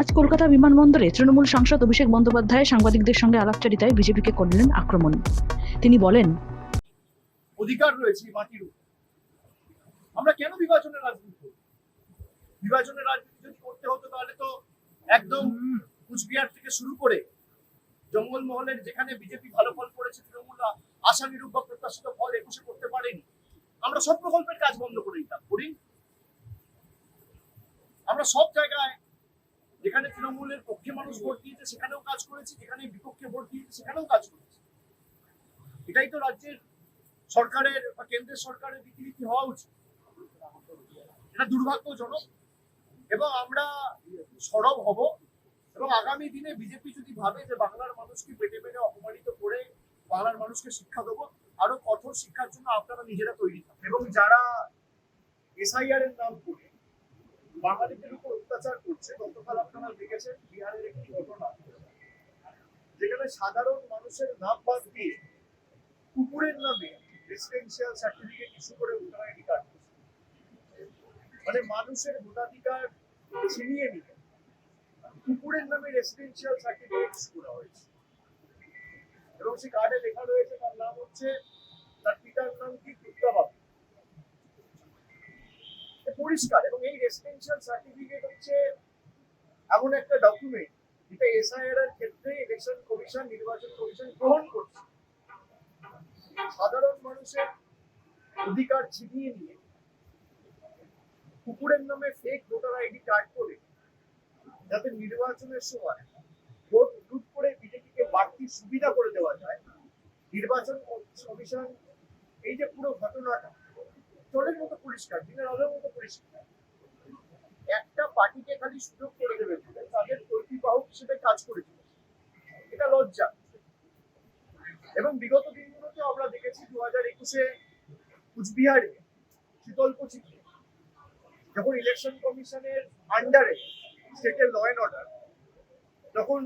আজ কলকাতা বিমানবন্দরে তৃণমূল সাংসদ অভিষেক বন্দ্যোপাধ্যায় সাংবাদিকদের সঙ্গে আলাপচারিতায় বিজেপিকে করলেন আক্রমণ। তিনি বলেন, অধিকার রয়েছে মাটির আমরা কেন বিভাজনের রাজনীতি করব? বিভাজনের রাজনীতি যদি করতে হতো তাহলে তো একদম কুচবিহার থেকে শুরু করে জঙ্গলমহলের যেখানে বিজেপি ভালো ফল করেছে তৃণমূল আশানুরূপ বা প্রত্যাশিত ফল একুশে করতে পারেনি। আমরা সব প্রকল্পের কাজ বন্ধ করে দিতাম। করি আমরা সব জায়গায় যেখানে তৃণমূলের পক্ষে মানুষ ভোট দিয়েছে, সেখানেও কাজ করেছি, যেখানে বিপক্ষে ভোট দিয়েছে, সেখানেও কাজ করেছি। এটাই তো রাজ্যের সরকারের বা কেন্দ্রের সরকারের রীতিনীতি হওয়া উচিত। এটা দুর্ভাগ্যজনক। এবং আমরা সরব হব। এবং আগামী দিনে বিজেপি যদি ভাবে যে বাংলার মানুষকে পেটে পেটে অপমানিত করে বাংলার মানুষকে শিক্ষা দেবো, আরও কঠোর শিক্ষার জন্য আপনারা নিজেরা তৈরি থাকুন। এবং যারা এসআইআর এর নাম করে বাঙালিদের উপর অত্যাচার করছে, গতকাল আপনারা দেখেছেন বিহারের একটি ঘটনা। যেখানে সাধারণ মানুষের নাম বাদ দিয়ে কুকুরের নামে রেসিডেন্সিয়াল সার্টিফিকেট ইস্যু করে ভোটার মানে মানুষের ভোটাধিকার ছিনিয়ে নিয়ে কুকুরের নামে রেসিডেন্সিয়াল সার্টিফিকেট ইস্যু করা হয়েছে। এবং সেই কার্ডে লেখা রয়েছে, তার নাম হচ্ছে, তার পিতার নাম কি? পরিষ্কার এবং এই রেসিডেন্সিয়াল সার্টিফিকেট হচ্ছে এমন একটা ডকুমেন্ট যেটা এসআইআর এর ক্ষেত্রে ইলেকশন কমিশন নির্বাচন কমিশন গ্রহণ করছে। সাধারণ মানুষের অধিকার ছিনিয়ে নিয়ে কুকুরের নামে ফেক ভোটার আইডি কার্ড করে যাতে নির্বাচনের সময় ভোট লুট করে বিজেপিকে বাড়তি সুবিধা করে দেওয়া যায়, নির্বাচন কমিশন এই যে পুরো ঘটনাটা চোরের মতো পরিষ্কার দিনের আলোর মতো পরিষ্কার। একটা পার্টিকে খালি সুযোগ করে দেবে, তাদের কর্তৃবাহক হিসেবে কাজ করে চলেছে এটা লজ্জা। এবং বিগত দিনগুলোতে আমরা দেখেছি দু হাজার একুশে কুচবিহারে শীতলকুচিতে যখন ইলেকশন কমিশনের আন্ডারে স্টেটের ল অ্যান্ড অর্ডার তখন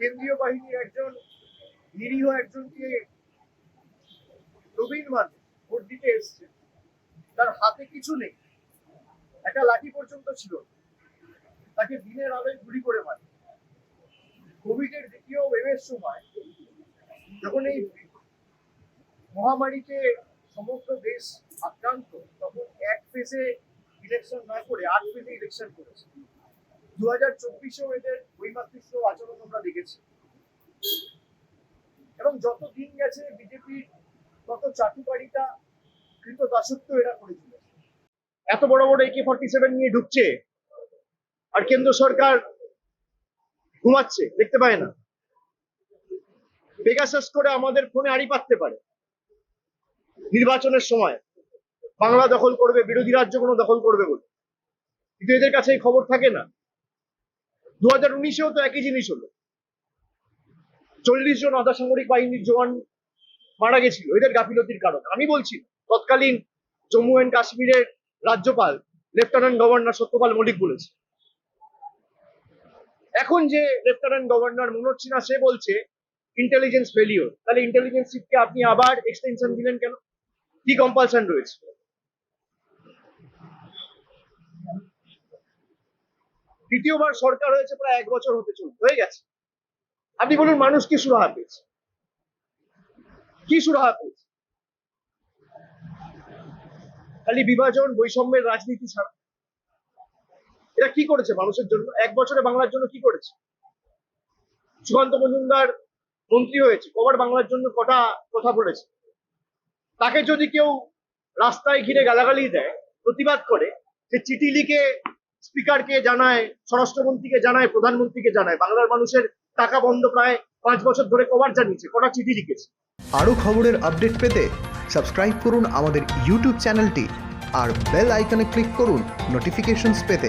কেন্দ্রীয় বাহিনীর একজন, নিরীহ একজনকে প্রবীণ মানুষ ভোট দিতে এসছে। তার হাতে কিছু নেই। একটা লাঠি পর্যন্ত ছিল। তাকে দিনের আলোয় গুলি করে মারে। কোভিডের দ্বিতীয় ওয়েভের সময় যখন এই মহামারীতে সমগ্র দেশ আক্রান্ত, তখন এক ফেজে ইলেকশন না করে আট ফেজে ইলেকশন করেছে। দু হাজার চব্বিশেও এদের বৈমাতৃত্ব আচরণ আমরা দেখেছি। এবং যত দিন গেছে, বিজেপির তত চাটুকারিতা এত বড় বড় একে ফর্টি সেভেন নিয়ে ঢুকছে, আর কেন্দ্র সরকার ঘুমাচ্ছে, দেখতে পায় না। পেগাসাস করে আমাদের ফোনে আড়ি পাততে পারে। নির্বাচনের সময়। বাংলা দখল করবে, বিরোধী রাজ্য কোনো দখল করবে বলে। কিন্তু এদের কাছে এই খবর থাকে না। দু হাজার উনিশেও তো একই জিনিস হলো। চল্লিশ জন আধা সামরিক বাহিনীর জওয়ান মারা গেছিল। এদের গাফিলতির কারণে। আমি বলছি, তৎকালীন জম্মু অ্যান্ড কাশ্মীরের রাজ্যপাল লেফটেন্যান্ট গভর্নর সত্যপাল মল্লিক বলেছে। এখন যে লেফটেন্যান্ট গভর্নর মনোজ সিনহা, সে বলছে ইন্টেলিজেন্স ফেলিওর তাহলে ইন্টেলিজেন্স চিফকে আপনি আবার এক্সটেনশন দিলেন কেন? কি কম্পালশন রয়েছে? দ্বিতীয়বার সরকার হয়েছে, প্রায় এক বছর হতে চলছে। হয়ে গেছে। আপনি বলুন, মানুষ কি সুরাহা পেয়েছে? কি সুরাহা পেয়েছে? খালি বিভাজন, বৈষম্যের রাজনীতি ছাড়া। এটা কি করেছে মানুষের জন্য? এক বছরে বাংলার জন্য কি করেছে? সুকান্ত মজুমদার মন্ত্রী হয়েছে, কবার বাংলার জন্য কটা কথা বলেছে? তাকে যদি কেউ রাস্তায় ঘিরে গালাগালি দেয়, প্রতিবাদ করে, সে চিঠি লিখে স্পিকারকে জানায়, স্বরাষ্ট্রমন্ত্রীকে জানায়, প্রধানমন্ত্রীকে জানায়, বাংলার মানুষের টাকা বন্ধ প্রায় পাঁচ বছর ধরে কভার জানিয়েছে, কটা চিঠি লিখেছে। আরও খবরের আপডেট পেতে সাবস্ক্রাইব করুন আমাদের ইউটিউব চ্যানেলটি আর বেল আইকনে ক্লিক করুন নোটিফিকেশনস পেতে।